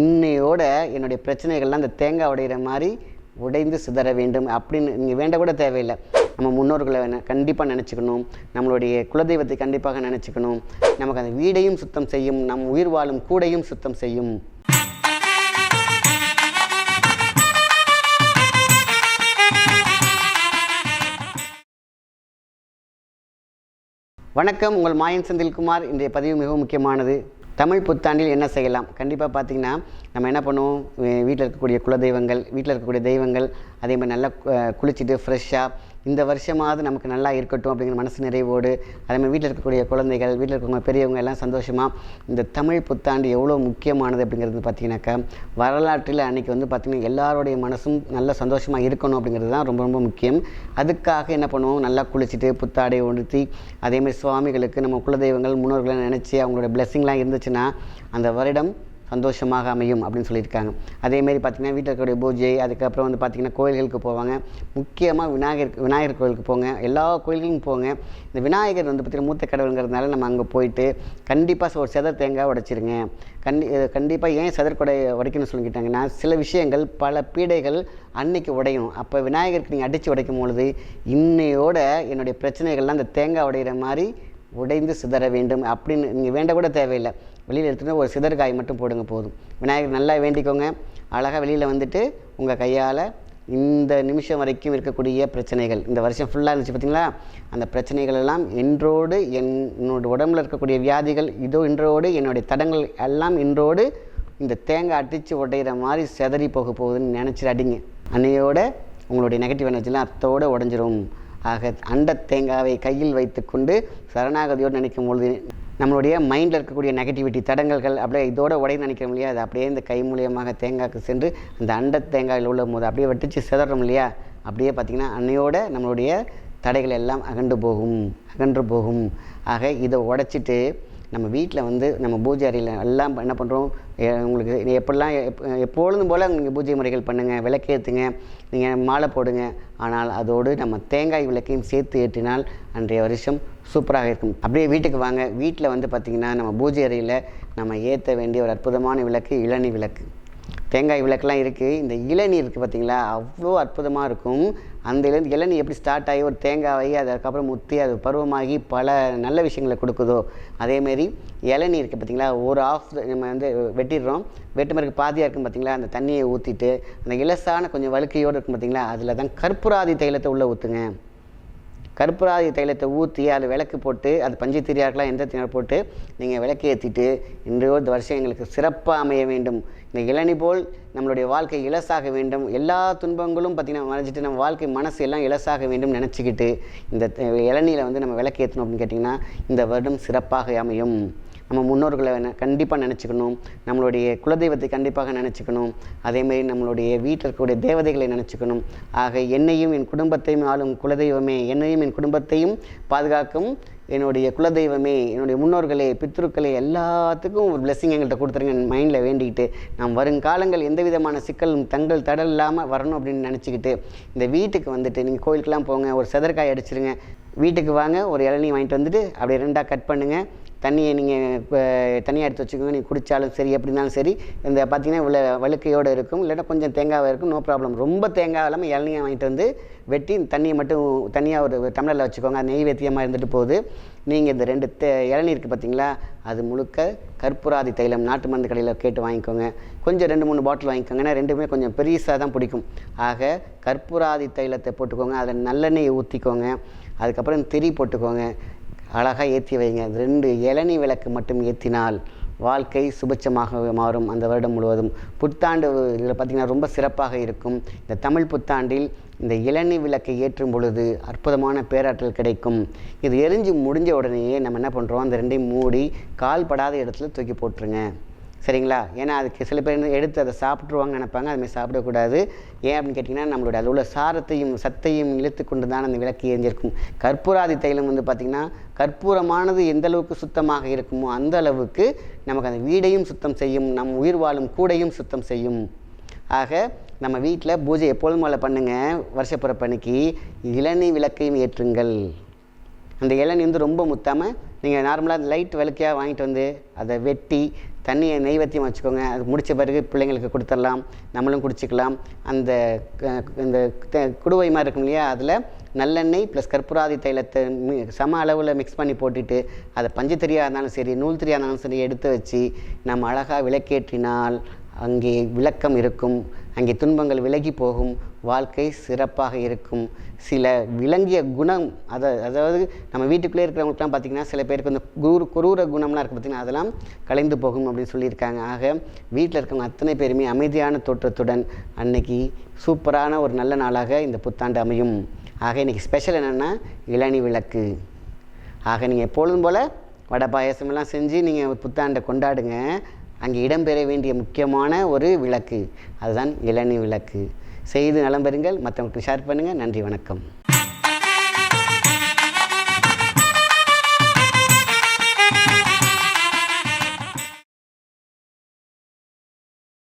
இன்னையோட என்னுடைய பிரச்சனைகள்லாம் அந்த தேங்காய் உடையிற மாதிரி உடைந்து சிதற வேண்டும் அப்படின்னு நீங்கள் வேண்ட கூட தேவையில்லை. நம்ம முன்னோர்களை கண்டிப்பாக நினச்சிக்கணும். நம்மளுடைய குலதெய்வத்தை கண்டிப்பாக நினச்சிக்கணும். நமக்கு அந்த வீடையும் சுத்தம் செய்யும் நம் உயிர் வாழும் கூடையும் சுத்தம் செய்யும். வணக்கம். உங்கள் மாயன் செந்தில்குமார். இன்றைய பதிவு மிகவும் முக்கியமானது. தமிழ் புத்தாண்டில் என்ன செய்யலாம்? கண்டிப்பாக பார்த்தீங்கன்னா நம்ம என்ன பண்ணுவோம்? வீட்டில் இருக்கக்கூடிய குலதெய்வங்கள் வீட்டில் இருக்கக்கூடிய தெய்வங்கள் அதே மாதிரி நல்லா குளிச்சுட்டு ஃப்ரெஷ்ஷாக இந்த வருஷமாவது நமக்கு நல்லா இருக்கட்டும் அப்படிங்கிற மனசு நிறைவோடு அதே மாதிரி வீட்டில் இருக்கக்கூடிய குழந்தைகள் வீட்டில் இருக்கவங்க பெரியவங்க எல்லாம் சந்தோஷமாக இந்த தமிழ் புத்தாண்டு எவ்வளோ முக்கியமானது அப்படிங்கிறது பார்த்தீங்கன்னாக்கா வரலாற்றில் அன்றைக்கி வந்து பார்த்திங்கன்னா எல்லாருடைய மனசும் நல்ல சந்தோஷமாக இருக்கணும் அப்படிங்கிறது தான் ரொம்ப ரொம்ப முக்கியம். அதுக்காக என்ன பண்ணுவோம்? நல்லா குளிச்சுட்டு புத்தாடை உடுத்தி அதேமாதிரி சுவாமிகளுக்கு நம்ம குலதெய்வங்கள் முன்னோர்களை நினச்சி அவங்களோட பிளெஸ்ஸிங்லாம் இருந்துச்சுன்னா அந்த வருடம் சந்தோஷமாக அமையும் அப்படின்னு சொல்லியிருக்காங்க. அதேமாரி பார்த்திங்கன்னா வீட்டில் இருக்கக்கூடிய பூஜை அதுக்கப்புறம் வந்து பார்த்திங்கன்னா கோயில்களுக்கு போவாங்க. முக்கியமாக விநாயகர் விநாயகர் கோயிலுக்கு போங்க. எல்லா கோயில்களுக்கும் போங்க. இந்த விநாயகர் வந்து பார்த்திங்கன்னா மூத்த கடவுளுங்கிறதுனால நம்ம அங்கே போயிட்டு கண்டிப்பாக ஒரு செதர் தேங்காய் உடைச்சிருங்க. கண்டி கண்டிப்பாக ஏன் செதர் கொடை உடைக்கணும்னு சொல்லிக்கிட்டாங்கன்னா சில விஷயங்கள் பல பீடைகள் அன்னைக்கு உடையும் அப்போ விநாயகருக்கு நீங்கள் அடித்து உடைக்கும் பொழுது இன்னையோட என்னுடைய பிரச்சனைகள்லாம் அந்த தேங்காய் உடையிற மாதிரி உடைந்து சிதற வேண்டும் அப்படின்னு நீங்கள் வேண்ட கூட தேவையில்லை. வெளியில் எடுத்துகிட்டு ஒரு சிதற்காய் மட்டும் போடுங்க போதும். விநாயகர் நல்லா வேண்டிக்கோங்க. அழகாக வெளியில் வந்துட்டு உங்கள் கையால் இந்த நிமிஷம் வரைக்கும் இருக்கக்கூடிய பிரச்சனைகள் இந்த வருஷம் ஃபுல்லாக இருந்துச்சு பார்த்தீங்களா அந்த பிரச்சனைகள் எல்லாம் என்றோடு என் என்னோட உடம்புல இருக்கக்கூடிய வியாதிகள் இதோ இன்றோடு என்னுடைய தடங்கள் எல்லாம் இன்றோடு இந்த தேங்காய் அடித்து உடையிற மாதிரி செதறி போக போகுதுன்னு நினச்சிட அடிங்க அன்னையோட உங்களுடைய நெகட்டிவ் எனர்ஜிலாம் அத்தோடு உடஞ்சிரும். ஆக அண்ட தேங்காவை கையில் வைத்துக்கொண்டு சரணாகதியோடு நினைக்கும் பொழுது நம்மளுடைய மைண்டில் இருக்கக்கூடிய நெகட்டிவிட்டி தடங்கல்கள் அப்படியே இதோட உடைய நினைக்கிறோம் இல்லையா? அது அப்படியே இந்த கை மூலியமாக தேங்காய்க்கு சென்று அந்த அண்ட தேங்காயில் உள்ள போது அப்படியே வெட்டிச்சு சிதறோம் இல்லையா? அப்படியே பார்த்திங்கன்னா அன்னையோட நம்மளுடைய தடைகள் எல்லாம் அகன்று போகும் அகன்று போகும். ஆக இதை உடைச்சிட்டு நம்ம வீட்டில் வந்து நம்ம பூஜை அறையில் எல்லாம் என்ன பண்ணுறோம் உங்களுக்கு எப்படிலாம் எப்- எப்பொழுதும் போல் நீங்கள் பூஜை முறைகள் பண்ணுங்கள் விளக்கேற்றுங்க நீங்கள் மாலை போடுங்க. ஆனால் அதோடு நம்ம தேங்காய் விளக்கையும் சேர்த்து ஏற்றினால் அன்றைய வருஷம் சூப்பராக இருக்கும். அப்படியே வீட்டுக்கு வாங்க. வீட்டில் வந்து பார்த்திங்கன்னா நம்ம பூஜை அறையில் நம்ம ஏற்ற வேண்டிய ஒரு அற்புதமான விளக்கு இளநீ விளக்கு. தேங்காய் விளக்குலாம் இருக்குது இந்த இளநீ இருக்குது பார்த்தீங்களா? அவ்வளோ அற்புதமாக இருக்கும். அந்த இளநீ இளநீ எப்படி ஸ்டார்ட் ஆகி ஒரு தேங்காய் அதுக்கப்புறம் முத்தி அது பருவமாகி பல நல்ல விஷயங்களை கொடுக்குதோ அதேமாரி இளநீ இருக்குது பார்த்தீங்களா? ஒரு ஆஃப் நம்ம வந்து வெட்டிடுறோம். வெட்டு மாதிரி பாதியாக இருக்கும் பார்த்தீங்களா? அந்த தண்ணியை ஊற்றிட்டு அந்த இலசான கொஞ்சம் வழுக்கையோடு இருக்கும் பார்த்தீங்களா? அதில் தான் கற்பூராதி தைலத்தை உள்ளே ஊற்றுங்க கற்பூராதி தைலத்தை ஊற்றி அது விளக்கு போட்டு அது பஞ்சு திரியாருக்கெலாம் எந்த திரியா போட்டு நீங்கள் விளக்கு ஏற்றிட்டு இன்றையோ இந்த வருஷம் எங்களுக்கு சிறப்பாக அமைய வேண்டும். இந்த இளநி போல் நம்மளுடைய வாழ்க்கை இலசாக வேண்டும். எல்லா துன்பங்களும் பார்த்திங்கன்னா மறைஞ்சிட்டு நம்ம வாழ்க்கை மனசு எல்லாம் இலசாக வேண்டும் நினச்சிக்கிட்டு இந்த இளநியில் வந்து நம்ம விளக்கு ஏற்றணும் அப்படின்னு கேட்டிங்கன்னா இந்த வருடம் சிறப்பாக அமையும். நம்ம முன்னோர்களை கண்டிப்பாக நினச்சிக்கணும். நம்மளுடைய குலதெய்வத்தை கண்டிப்பாக நினச்சிக்கணும். அதேமாரி நம்மளுடைய வீட்டில் இருக்கக்கூடிய தேவதைகளை நினச்சிக்கணும். ஆக என்னையும் என் குடும்பத்தையும் ஆளும் குலதெய்வமே என்னையும் என் குடும்பத்தையும் பாதுகாக்கும். என்னுடைய குலதெய்வமே என்னுடைய முன்னோர்களே பித்ருக்களே எல்லாத்துக்கும் ஒரு blessing எங்கள்கிட்ட கொடுத்துருங்க. என் மைண்டில் வேண்டிக்கிட்டு நாம் வருங்காலங்கள் எந்த விதமான சிக்கலும் தங்கள் தடல் இல்லாமல் வரணும் அப்படின்னு நினச்சிக்கிட்டு இந்த வீட்டுக்கு வந்துட்டு நீங்கள் கோயிலுக்கெல்லாம் போங்க ஒரு செதற்காய் அடிச்சிருங்க. வீட்டுக்கு வாங்க ஒரு இளநீ வாங்கிட்டு வந்துட்டு அப்படியே ரெண்டாக கட் பண்ணுங்கள் தண்ணியை நீங்கள் தனியாக எடுத்து வச்சுக்கோங்க. நீங்கள் குடித்தாலும் சரி எப்படி இருந்தாலும் சரி இந்த பார்த்தீங்கன்னா இவ்வளோ வழுக்கையோடு இருக்கும். இல்லைன்னா கொஞ்சம் தேங்காய் இருக்கும். நோ ப்ராப்ளம் ரொம்ப தேங்காய் இல்லாமல் இளநியை வாங்கிட்டு வந்து வெட்டி தண்ணியை மட்டும் தனியாக ஒரு டம்ளரில் வச்சுக்கோங்க. அது நெய்வேத்தியமாக இருந்துட்டு போகுது. நீங்கள் இந்த ரெண்டு தே இளநீ இருக்குது பார்த்தீங்களா அது முழுக்க கற்பூராதி தைலம் நாட்டு மருந்து கடையில் கேட்டு வாங்கிக்கோங்க. கொஞ்சம் ரெண்டு மூணு பாட்டில் வாங்கிக்கோங்க. ஏன்னா ரெண்டுமே கொஞ்சம் பெருசாக தான் பிடிக்கும். ஆக கற்பூராதி தைலத்தை போட்டுக்கோங்க. அதில் நல்லெண்ணெயை ஊற்றிக்கோங்க அதுக்கப்புறம் திரி போட்டுக்கோங்க. அழகாக ஏற்றி வைங்க. ரெண்டு இளநீ விளக்கு மட்டும் ஏற்றினால் வாழ்க்கை சுபட்சமாக மாறும் அந்த வருடம் முழுவதும். புத்தாண்டு இதில் பார்த்திங்கன்னா ரொம்ப சிறப்பாக இருக்கும். இந்த தமிழ் புத்தாண்டில் இந்த இளநீ விளக்கை ஏற்றும் பொழுது அற்புதமான பேராற்றல் கிடைக்கும். இது எரிஞ்சு முடிஞ்ச உடனேயே நம்ம என்ன பண்ணுறோம் அந்த ரெண்டையும் மூடி கால் படாத இடத்துல தூக்கி போட்டுருங்க. சரிங்களா? ஏன்னா அதுக்கு சில பேர் எடுத்து அதை சாப்பிட்ருவாங்கன்னு நினைப்பாங்க. அதுமாதிரி சாப்பிடக்கூடாது. ஏன் அப்படின்னு கேட்டிங்கன்னா நம்மளுடைய அதில் உள்ள சாரத்தையும் சத்தையும் இழுத்து கொண்டு தான் அந்த விளக்கு எரிஞ்சிருக்கும். கற்பூராதி தைலம் வந்து பார்த்திங்கன்னா கற்பூரமானது எந்த அளவுக்கு சுத்தமாக இருக்குமோ அந்த அளவுக்கு நமக்கு அந்த வீடையும் சுத்தம் செய்யும் நம் உயிர் வாழும் கூடையும் சுத்தம் செய்யும். ஆக நம்ம வீட்டில் பூஜை எப்பொழுதும் மேலே பண்ணுங்கள் வருஷப்பிறப்பன்னைக்கு இளநீ விளக்கையும் ஏற்றுங்கள். அந்த இளநீ வந்து ரொம்ப முத்தாமல் நீங்கள் நார்மலாக லைட் விளக்கையாக வாங்கிட்டு வந்து அதை வெட்டி தண்ணியை நெய்வேத்தியம் வச்சுக்கோங்க. அது முடித்த பிறகு பிள்ளைங்களுக்கு கொடுத்துடலாம். நம்மளும் குடிச்சிக்கலாம். அந்த க- இந்த குடுவை மாதிரி இருக்கும் இல்லையா? அதில் நல்லெண்ணெய் ப்ளஸ் கற்பூராதி தைலத்தை சம அளவில் மிக்ஸ் பண்ணி போட்டுட்டு அதை பஞ்சுத்திரியாக இருந்தாலும் சரி நூல் திரியாக இருந்தாலும் சரி எடுத்து வச்சு நம்ம அழகாக விளக்கேற்றினால் அங்கே விளக்கம் இருக்கும் அங்கே துன்பங்கள் விலகி போகும் வாழ்க்கை சிறப்பாக இருக்கும். சில விளங்கிய குணம் அதை அதாவது நம்ம வீட்டுக்குள்ளே இருக்கிறவங்களுக்குலாம் பார்த்திங்கன்னா சில பேருக்கு இந்த குரு குரூர குணம்லாம் இருக்குது பார்த்திங்கன்னா அதெல்லாம் கலைந்து போகும் அப்படின்னு சொல்லியிருக்காங்க. ஆக வீட்டில் இருக்கவங்க அத்தனை பேருமே அமைதியான தோற்றத்துடன் அன்னைக்கு சூப்பரான ஒரு நல்ல நாளாக இந்த புத்தாண்டு அமையும். ஆக இன்றைக்கி ஸ்பெஷல் என்னென்னா இளநி விளக்கு. ஆக நீங்கள் எப்பொழுதும் போல் வடை பாயசமெல்லாம் செஞ்சு நீங்கள் புத்தாண்டை கொண்டாடுங்க. அங்கே இடம்பெற வேண்டிய முக்கியமான ஒரு விளக்கு. அதுதான் இளநீ விளக்கு. செய்து நலம் பெறுங்கள். மற்றவங்களுக்கு ஷேர் பண்ணுங்கள் நன்றி வணக்கம்.